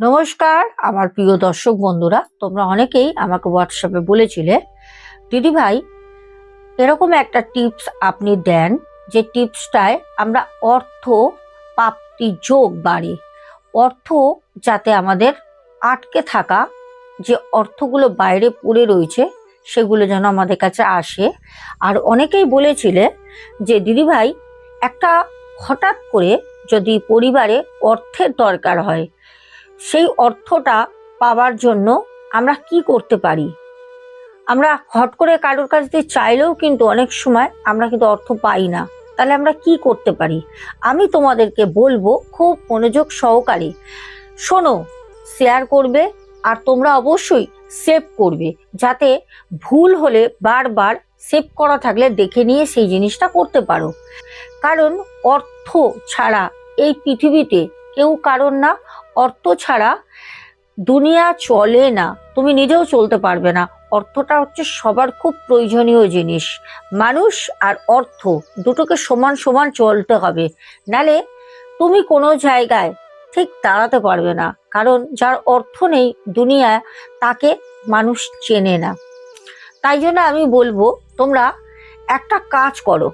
নমস্কার, আমার প্রিয় দর্শক বন্ধুরা, তোমরা অনেকেই আমাকে হোয়াটসঅ্যাপে বলেছিলে। দিদি ভাই, এরকম একটা টিপস আপনি দেন, যে টিপসটায় আমরা অর্থ প্রাপ্তি যোগ বাড়ে। অর্থ যাতে আমাদের আটকে থাকা, যে অর্থগুলো বাইরে পড়ে রয়েছে, সেগুলো যেন আমাদের কাছে আসে। আর অনেকেই বলেছিলে যে, দিদি ভাই, একটা হঠাৎ করে যদি পরিবারে অর্থের দরকার হয় সেই অর্থটা পাওয়ার জন্য আমরা কি করতে পারি? আমরা হট করে কারোর কাছ দিয়ে চাইলেও কিন্তু অনেক সময় আমরা কিন্তু অর্থ পাই না। তাহলে আমরা কি করতে পারি? আমি তোমাদেরকে বলব, খুব মনোযোগ সহকারে শোনো শেয়ার করবে আর তোমরা অবশ্যই সেভ করবে, যাতে ভুল হলে বারবার সেভ করা থাকলে দেখে নিয়ে সেই জিনিসটা করতে পারো। কারণ অর্থ ছাড়া এই পৃথিবীতে কেউ কারণ না অর্থ ছাড়া দুনিয়া চলে না, তুমি নিজেও চলতে পারবে না। অর্থটা হচ্ছে সবার খুব প্রয়োজনীয় জিনিস। মানুষ আর অর্থ দুটোকে সমান সমান চলতে হবে। নালে তুমি কোনো জায়গায় ঠিক দাঁড়াতে পারবে না, কারণ যার অর্থ নেই দুনিয়ায় তাকে মানুষ চেনে না। তাই জন্য আমি বলব, তোমরা একটা কাজ করো।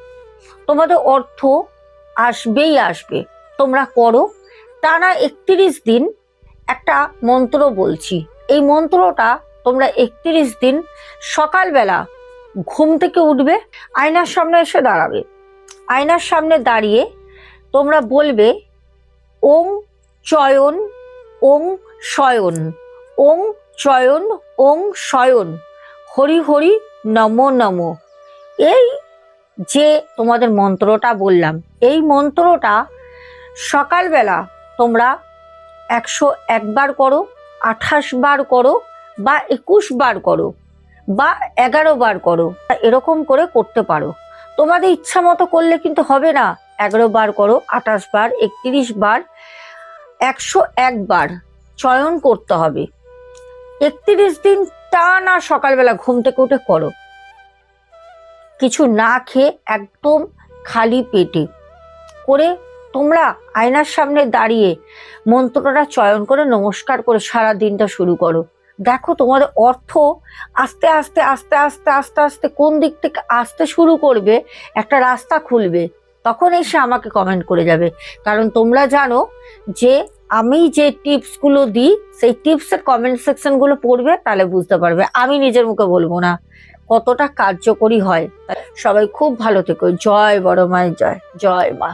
তোমাদের অর্থ আসবেই আসবে, তোমরা করো। টানা একত্রিশ দিন একটা মন্ত্র বলছি। এই মন্ত্রটা তোমরা একত্রিশ দিন সকালবেলা ঘুম থেকে উঠবে, আয়নার সামনে এসে দাঁড়াবে। আয়নার সামনে দাঁড়িয়ে তোমরা বলবে ওং চয়ন ওং শয়ন ওং চয়ন ওং শয়ন, হরি হরি নম নম। এই যে তোমাদের মন্ত্রটা বললাম, এই মন্ত্রটা সকালবেলা তোমরা একশো একবার করো, আঠাশ বার করো বা একুশ বার করো বা এগারো বার করো, এরকম করে করতে পারো। তোমাদের ইচ্ছা মতো করলে কিন্তু হবে না এগারো বার করো, আঠাশ বার, একত্রিশ বার, একশো একবার চয়ন করতে হবে। একত্রিশ দিন টানা সকালবেলা ঘুম থেকে উঠে করো। কিছু না খেয়ে একদম খালি পেটে করে তোমরা আয়নার সামনে দাঁড়িয়ে মন্ত্রটা চয়ন করে নমস্কার করে সারা দিনটা শুরু করো। দেখো তোমাদের অর্থ আস্তে আস্তে আস্তে আস্তে আস্তে আস্তে কোন দিক থেকে আসতে শুরু করবে, একটা রাস্তা খুলবে, তখন এসে আমাকে কমেন্ট করে যাবে। কারণ তোমরা জানো যে আমি যে টিপসগুলো দিই, সেই টিপসের কমেন্ট সেকশনগুলো পড়বে, তাহলে বুঝতে পারবে। আমি নিজের মুখে বলব না, কতটা কার্যকরী হয়। সবাই খুব ভালো থেকো। জয় বড় মায়ের জয়। জয় মা।